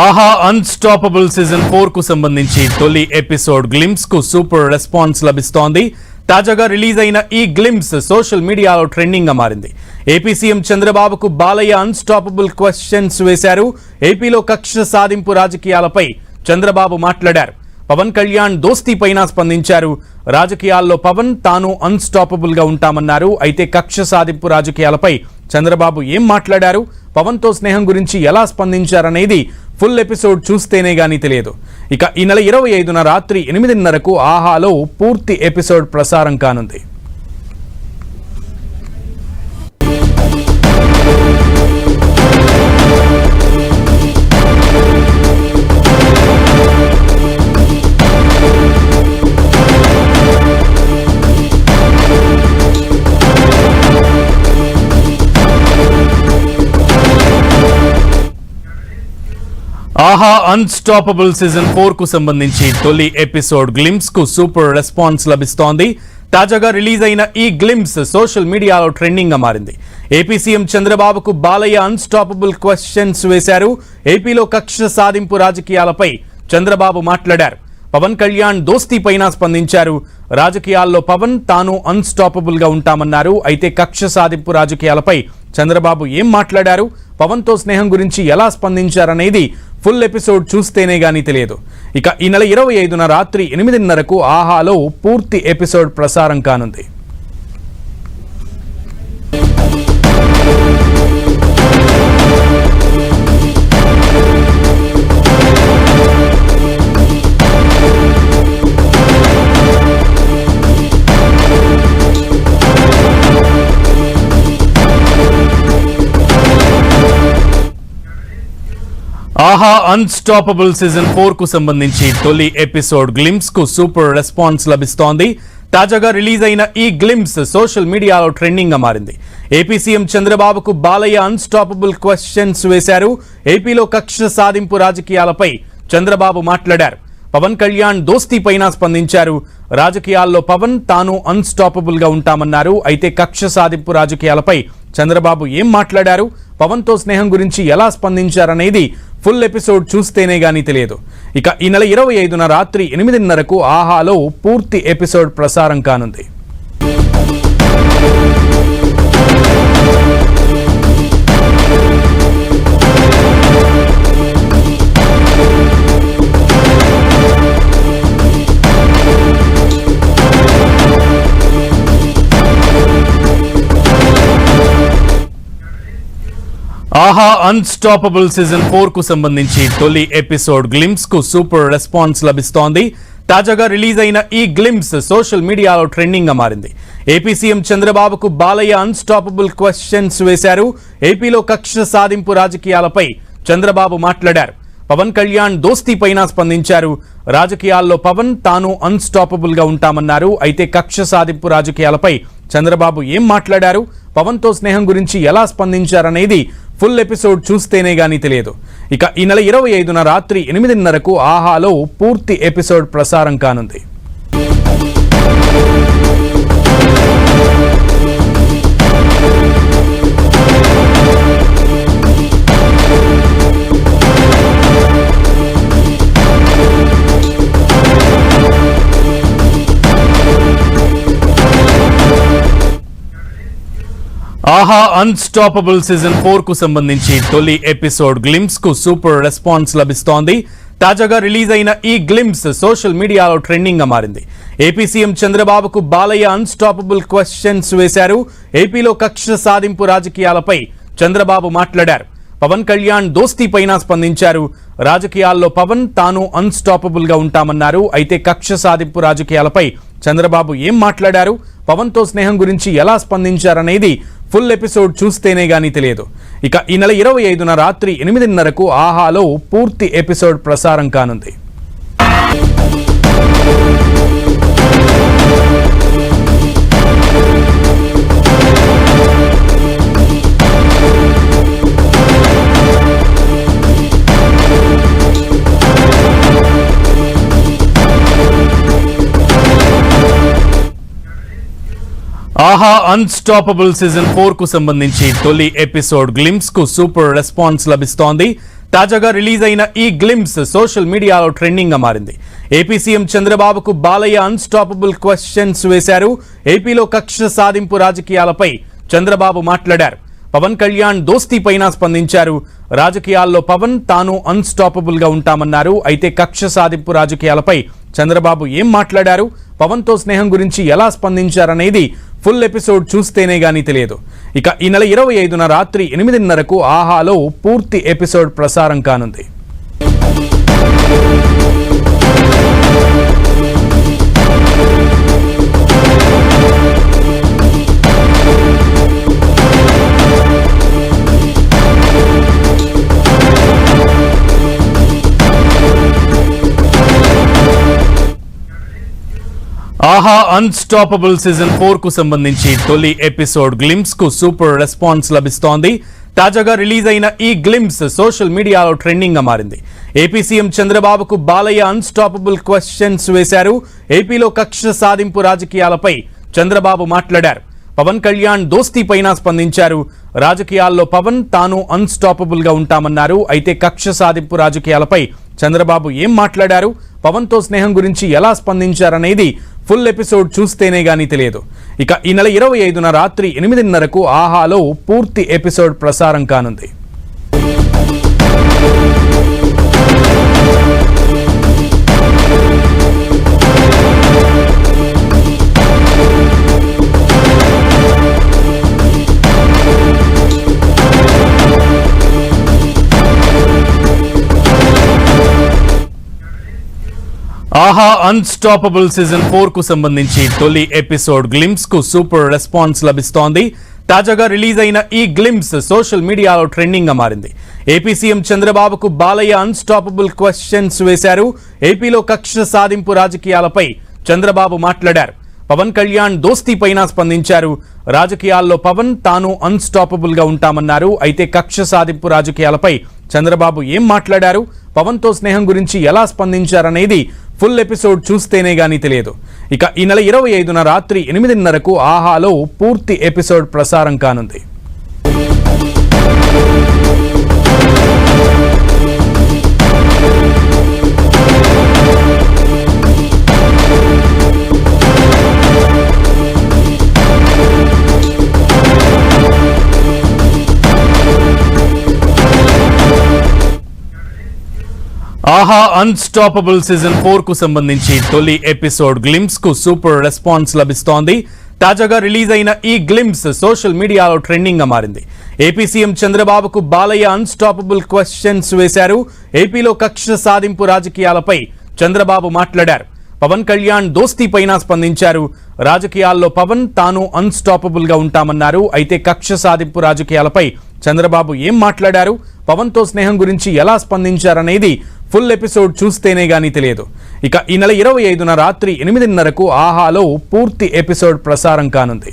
ఆహా unstoppable season ఫోర్కు సంబంధించి తొలి ఎపిసోడ్ గ్లిమ్స్కు సూపర్ రెస్పాన్స్ లభిస్తోంది. తాజాగా రిలీజ్ అయిన ఈ గ్లిమ్స్ సోషల్ మీడియాలో ట్రెండింగ్గా మారింది. ఏపీ సీఎం చంద్రబాబుకు బాలయ్య అన్స్టాపబుల్ క్వశ్చన్స్ వేశారు. ఏపీలో కక్ష సాధింపు రాజకీయాలపై చంద్రబాబు మాట్లాడారు. పవన్ కళ్యాణ్ దోస్తీ పైన స్పందించారు. రాజకీయాల్లో పవన్ తాను అన్స్టాపబుల్గా ఉంటామన్నారు. అయితే కక్ష సాధింపు రాజకీయాలపై చంద్రబాబు ఏం మాట్లాడారు? పవన్తో స్నేహం గురించి ఎలా స్పందించారనేది ఫుల్ ఎపిసోడ్ చూస్తేనే కానీ తెలియదు. ఇక ఈ నెల ఇరవై ఐదున రాత్రి ఎనిమిదిన్నరకు ఆహాలో పూర్తి ఎపిసోడ్ ప్రసారం కానుంది. అన్స్టాపబుల్ సీజన్ ఫోర్కు సంబంధించి తొలి ఎపిసోడ్ గ్లిమ్స్కు సూపర్ రెస్పాన్స్ లభిస్తోంది. తాజాగా రిలీజ్ అయిన ఈ గ్లిమ్స్ సోషల్ మీడియాలో ట్రెండింగ్గా మారింది ఏపీ సీఎం చంద్రబాబుకు బాలయ్య అన్స్టాపబుల్ క్వశ్చన్స్ వేశారు. ఏపీలో కక్ష సాధింపు రాజకీయాలపై చంద్రబాబు మాట్లాడారు. పవన్ కళ్యాణ్ దోస్తీ పైన స్పందించారు. రాజకీయాల్లో పవన్ తాను అన్స్టాపబుల్గా ఉంటామన్నారు. అయితే కక్ష సాధింపు రాజకీయాలపై చంద్రబాబు ఏం మాట్లాడారు? పవన్తో స్నేహం గురించి ఎలా స్పందించారనేది ఫుల్ ఎపిసోడ్ చూస్తేనే కానీ తెలియదు. ఇక ఈ నెల ఇరవై ఐదున రాత్రి ఎనిమిదిన్నరకు ఆహాలో పూర్తి ఎపిసోడ్ ప్రసారం కానుంది. ఆహా అన్స్టాపబుల్ సీజన్ ఫోర్కు సంబంధించి తొలి ఎపిసోడ్ గ్లిమ్స్కు సూపర్ రెస్పాన్స్ లభిస్తోంది. తాజాగా రిలీజ్ అయిన ఈ గ్లిమ్స్ సోషల్ మీడియాలో ట్రెండింగ్గా మారింది. ఏపీ సీఎం చంద్రబాబుకు బాలయ్య అన్స్టాపబుల్ క్వశ్చన్స్ వేశారు. ఏపీలో కక్ష సాధింపు రాజకీయాలపై చంద్రబాబు మాట్లాడారు. పవన్ కళ్యాణ్ దోస్తీ పైన స్పందించారు. రాజకీయాల్లో పవన్ తాను అన్స్టాపబుల్గా ఉంటామన్నారు. అయితే కక్ష సాధింపు రాజకీయాలపై చంద్రబాబు ఏం మాట్లాడారు? పవన్తో స్నేహం గురించి ఎలా స్పందించారనేది ఫుల్ ఎపిసోడ్ చూస్తేనే కానీ తెలియదు. ఇక ఈ నెల ఇరవై ఐదున రాత్రి ఎనిమిదిన్నరకు ఆహాలో పూర్తి ఎపిసోడ్ ప్రసారం కానుంది. ఆహా అన్స్టాపబుల్ సీజన్ ఫోర్కు సంబంధించి తొలి ఎపిసోడ్ గ్లిమ్స్కు సూపర్ రెస్పాన్స్ లభిస్తోంది. తాజాగా రిలీజ్ అయిన ఈ గ్లిమ్స్ సోషల్ మీడియాలో ట్రెండింగ్గా మారింది. ఏపీ సీఎం చంద్రబాబుకు బాలయ్య అన్స్టాపబుల్ క్వశ్చన్స్ వేశారు. ఏపీలో కక్ష సాధింపు రాజకీయాలపై చంద్రబాబు మాట్లాడారు. పవన్ కళ్యాణ్ దోస్తీ పైన స్పందించారు. రాజకీయాల్లో పవన్ తాను అన్స్టాపబుల్గా ఉంటామన్నారు. అయితే కక్ష సాధింపు రాజకీయాలపై చంద్రబాబు ఏం మాట్లాడారు? పవన్తో స్నేహం గురించి ఎలా స్పందించారనేది ఫుల్ ఎపిసోడ్ చూస్తేనే కానీ తెలియదు. ఇక ఈ నెల ఇరవై ఐదున రాత్రి ఎనిమిదిన్నరకు ఆహాలో పూర్తి ఎపిసోడ్ ప్రసారం కానుంది. ఆహా అన్స్టాపబుల్ సీజన్ ఫోర్కు సంబంధించి తొలి ఎపిసోడ్ గ్లిమ్స్కు సూపర్ రెస్పాన్స్ లభిస్తోంది. తాజాగా రిలీజ్ అయిన ఈ గ్లిమ్స్ సోషల్ మీడియాలో ట్రెండింగ్గా మారింది. ఏపీ సీఎం చంద్రబాబుకు బాలయ్య అన్స్టాపబుల్ క్వశ్చన్స్ వేశారు. ఏపీలో కక్ష సాధింపు రాజకీయాలపై చంద్రబాబు మాట్లాడారు. పవన్ కళ్యాణ్ దోస్తీ పైన స్పందించారు. రాజకీయాల్లో పవన్ తాను అన్స్టాపబుల్గా ఉంటామన్నారు. అయితే కక్ష సాధింపు రాజకీయాలపై చంద్రబాబు ఏం మాట్లాడారు? పవన్తో స్నేహం గురించి ఎలా స్పందించారనేది ఫుల్ ఎపిసోడ్ చూస్తేనే కానీ తెలియదు. ఇక ఈ నెల ఇరవై ఐదున రాత్రి ఎనిమిదిన్నరకు ఆహాలో పూర్తి ఎపిసోడ్ ప్రసారం కానుంది. ఆహా అన్స్టాపబుల్ సీజన్ ఫోర్కు సంబంధించి తొలి ఎపిసోడ్ గ్లిమ్స్కు సూపర్ రెస్పాన్స్ లభిస్తోంది. తాజాగా రిలీజ్ అయిన ఈ గ్లిమ్స్ సోషల్ మీడియాలో ట్రెండింగ్గా మారింది ఏపీ సీఎం చంద్రబాబుకు బాలయ్య అన్స్టాపబుల్ క్వశ్చన్స్ వేశారు. ఏపీలో కక్ష సాధింపు రాజకీయాలపై చంద్రబాబు మాట్లాడారు. పవన్ కళ్యాణ్ దోస్తీ పైన స్పందించారు. రాజకీయాల్లో పవన్ తాను అన్స్టాపబుల్గా ఉంటామన్నారు. అయితే కక్ష సాధింపు రాజకీయాలపై చంద్రబాబు ఏం మాట్లాడారు? పవన్తో స్నేహం గురించి ఎలా స్పందించారనేది ఫుల్ ఎపిసోడ్ చూస్తేనే కానీ తెలియదు. ఇక ఈ నెల ఇరవై ఐదున రాత్రి ఎనిమిదిన్నరకు ఆహాలో పూర్తి ఎపిసోడ్ ప్రసారం కానుంది. ఆహా అన్స్టాపబుల్ సీజన్ ఫోర్కు సంబంధించి తొలి ఎపిసోడ్ గ్లిమ్స్కు సూపర్ రెస్పాన్స్ లభిస్తోంది. తాజాగా రిలీజ్ అయిన ఈ గ్లిమ్స్ సోషల్ మీడియాలో ట్రెండింగ్గా మారింది. ఏపీ సీఎం చంద్రబాబుకు బాలయ్య అన్స్టాపబుల్ క్వశ్చన్స్ వేశారు. ఏపీలో కక్ష సాధింపు రాజకీయాలపై చంద్రబాబు మాట్లాడారు. పవన్ కళ్యాణ్ దోస్తీ పైన స్పందించారు. రాజకీయాల్లో పవన్ తాను అన్స్టాపబుల్గా ఉంటామన్నారు. అయితే కక్ష సాధింపు రాజకీయాలపై చంద్రబాబు ఏం మాట్లాడారు? పవన్తో స్నేహం గురించి ఎలా స్పందించారనేది ఫుల్ ఎపిసోడ్ చూస్తేనే కానీ తెలియదు. ఇక ఈ నెల ఇరవై ఐదున రాత్రి ఎనిమిదిన్నరకు ఆహాలో పూర్తి ఎపిసోడ్ ప్రసారం కానుంది. ఆహా అన్స్టాపబుల్ సీజన్ ఫోర్కు సంబంధించి తొలి ఎపిసోడ్ గ్లిమ్స్కు సూపర్ రెస్పాన్స్ లభిస్తోంది. తాజాగా రిలీజ్ అయిన ఈ గ్లిమ్స్ సోషల్ మీడియాలో ట్రెండింగ్గా మారింది. ఏపీ సీఎం చంద్రబాబుకు బాలయ్య అన్స్టాపబుల్ క్వశ్చన్స్ వేశారు. ఏపీలో కక్ష సాధింపు రాజకీయాలపై చంద్రబాబు మాట్లాడారు. పవన్ కళ్యాణ్ దోస్తీ పైన స్పందించారు. రాజకీయాల్లో పవన్ తాను అన్స్టాపబుల్గా ఉంటామన్నారు. అయితే కక్ష సాధింపు రాజకీయాలపై చంద్రబాబు ఏం మాట్లాడారు? పవన్తో స్నేహం గురించి ఎలా స్పందించారనేది ఫుల్ ఎపిసోడ్ చూస్తేనే కానీ తెలియదు. ఇక ఈ నెల ఇరవై ఐదున రాత్రి ఎనిమిదిన్నరకు ఆహాలో పూర్తి ఎపిసోడ్ ప్రసారం కానుంది. అన్స్టాపబుల్ సీజన్ ఫోర్కు సంబంధించి తొలి ఎపిసోడ్ గ్లిమ్స్కు సూపర్ రెస్పాన్స్ లభిస్తోంది. తాజాగా రిలీజ్ అయిన ఈ గ్లిమ్స్ సోషల్ మీడియాలో ట్రెండింగ్గా మారింది. ఏపీ సీఎం చంద్రబాబుకు బాలయ్య అన్స్టాపబుల్ క్వశ్చన్స్ వేశారు. ఏపీలో కక్ష సాధింపు రాజకీయాలపై చంద్రబాబు మాట్లాడారు. పవన్ కళ్యాణ్ దోస్తీ పైన స్పందించారు. రాజకీయాల్లో పవన్ తాను అన్స్టాపబుల్గా ఉంటామన్నారు. అయితే కక్ష సాధింపు రాజకీయాలపై చంద్రబాబు ఏం మాట్లాడారు? పవన్తో స్నేహం గురించి ఎలా స్పందించారనేది ఫుల్ ఎపిసోడ్ చూస్తేనే కానీ తెలియదు. ఇక ఈ నెల ఇరవై ఐదున రాత్రి ఎనిమిదిన్నరకు ఆహాలో పూర్తి ఎపిసోడ్ ప్రసారం కానుంది.